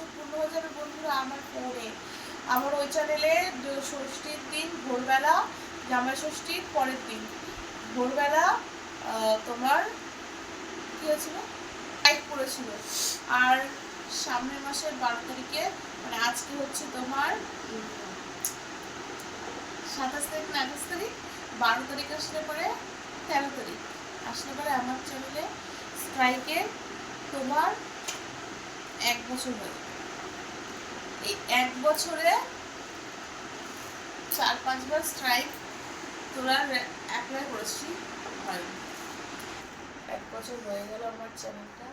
বছর পূর্ণ হয়ে বন্ধুরা আমার ফোনে। আমার ওই চ্যানেলে ষষ্ঠীর দিন, ভোরবেলা জামাই ষষ্ঠীর পরের দিন। ভোরবেলা তোমার কি হয়েছিল? আর সামনের মাসের বারো তারিখে মানে আজকে হচ্ছে তোমার, সাতাশ তারিখ না, আঠাশ তারিখ? বারো তারিখ আসলে পরে তেরো তারিখ। আসলে পরে আমার চ্যানেলে স্ট্রাইকের তোমার এক বছর হয়ে। এই এক বছরে চার পাঁচবার স্ট্রাইক তোরা অ্যাপ্লাই করেছি হয়নি এক বছর হয়ে গেল আমার চ্যানেলটা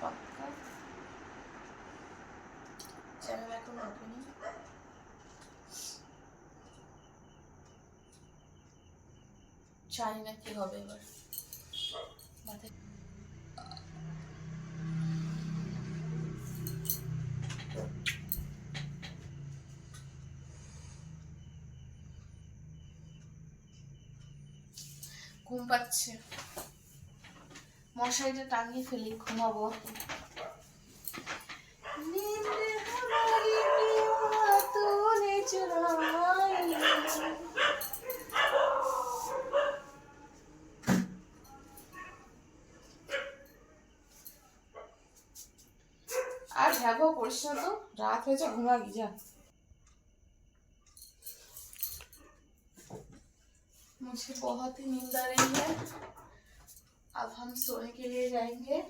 পাক্কা। চ্যানেল এখন ওঠেনি জানি না কি হবে এবার। মাথায় ঘুম পাচ্ছে মশারিটা টাঙিয়ে ফেলি, ঘুমাবো। আর হ্যাঁ গো, করিস না তো। রাত হয়েছে ঘুমা গিয়ে যা। मुझे बहुत ही नींद आ रही है अब हम सोने के लिए जाएंगे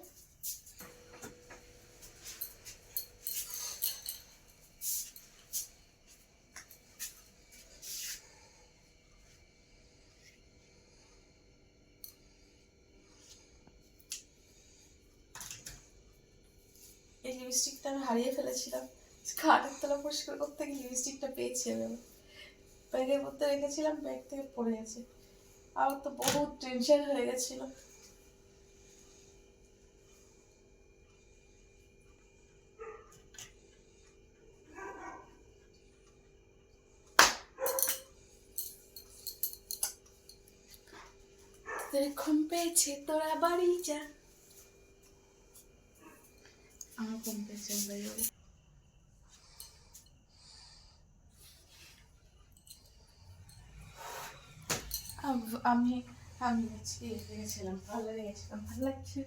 এই লিপস্টিকটা আমি হারিয়ে ফেলেছিলাম খাটের তলা পরিষ্কার করতে গিয়ে লিপস্টিকটা পেয়েছি আমি ব্যাগের মধ্যে রেখেছিলাম ব্যাগ থেকে পড়ে গেছে। আমার তো বহুত টেনশন হয়ে গেছিল। ঘুম পেয়েছে তোরা বাড়ি যা। আমার ঘুম পেয়েছে বাড়ি আম- আমি আমি আজকে গেছিলাম পার্লারে গেছিলাম ভালো লাগছে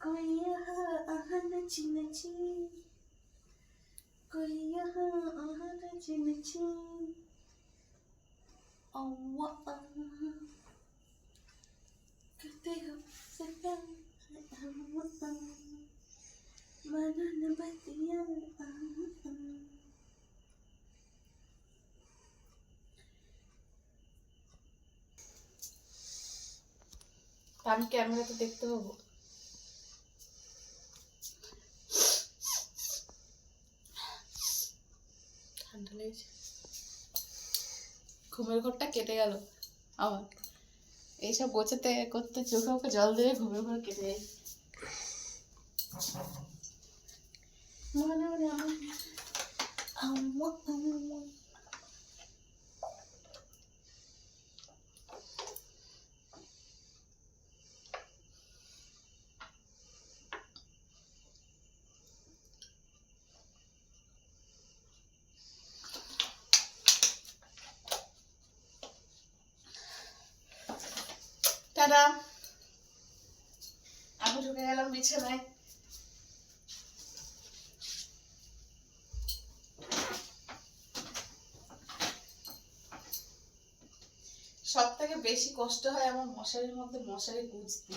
कोई यहाँ आहा नची नची कोई यहाँ आहा नची नची अव्वा आहा करते हो सदा अव्वा मनन बतिया आहा আমি ক্যামেরাতে দেখতে পাবো। ঠান্ডা লেগেছে। ঘুমের ঘরটা কেটে গেল আমার। এইসব গোছাতে করতে চোখে মুখে জল দিয়ে ঘুমের ঘর কেটে যায়। মনে মনে আমার টাটা। আমি ঢুকে গেলাম, বিছানায়। সব থেকে বেশি কষ্ট হয় আমার মশারির মধ্যে মশারি গুজতে।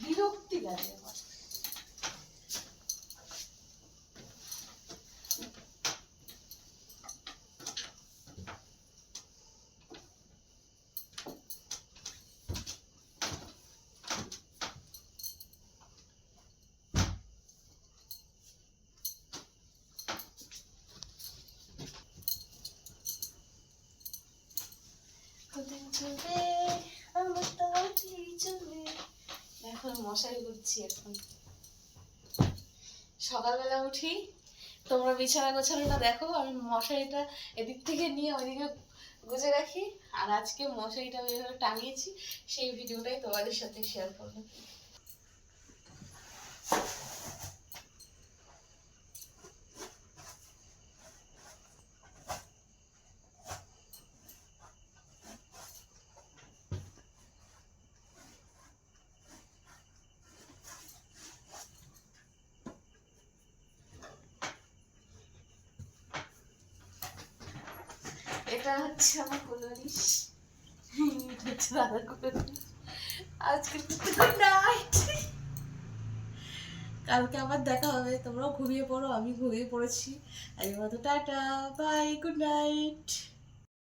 বিরক্তি লাগে চলবে, আমার তাড়াতাড়ি চলবে। এখন মশারি গুচ্ছি এখন। সকালবেলা উঠি, তোমরা বিছানা গোছানোটা দেখো আমি মশারিটা এদিক থেকে নিয়ে ওইদিকে গুজে রাখি। আর আজকে মশারিটা আমি এভাবে টাঙিয়েছি, সেই ভিডিওটাই তোমাদের সাথে শেয়ার করব। এটা হচ্ছে আমার কোলরিস। এটা হচ্ছে দাদা কোলরিস। আজকে নাইট কালকে আবার দেখা হবে। তোমরাও ঘুমিয়ে পড়ো আমি ঘুমিয়ে পড়েছি। আজকের মতো টাটা বাই গুড নাইট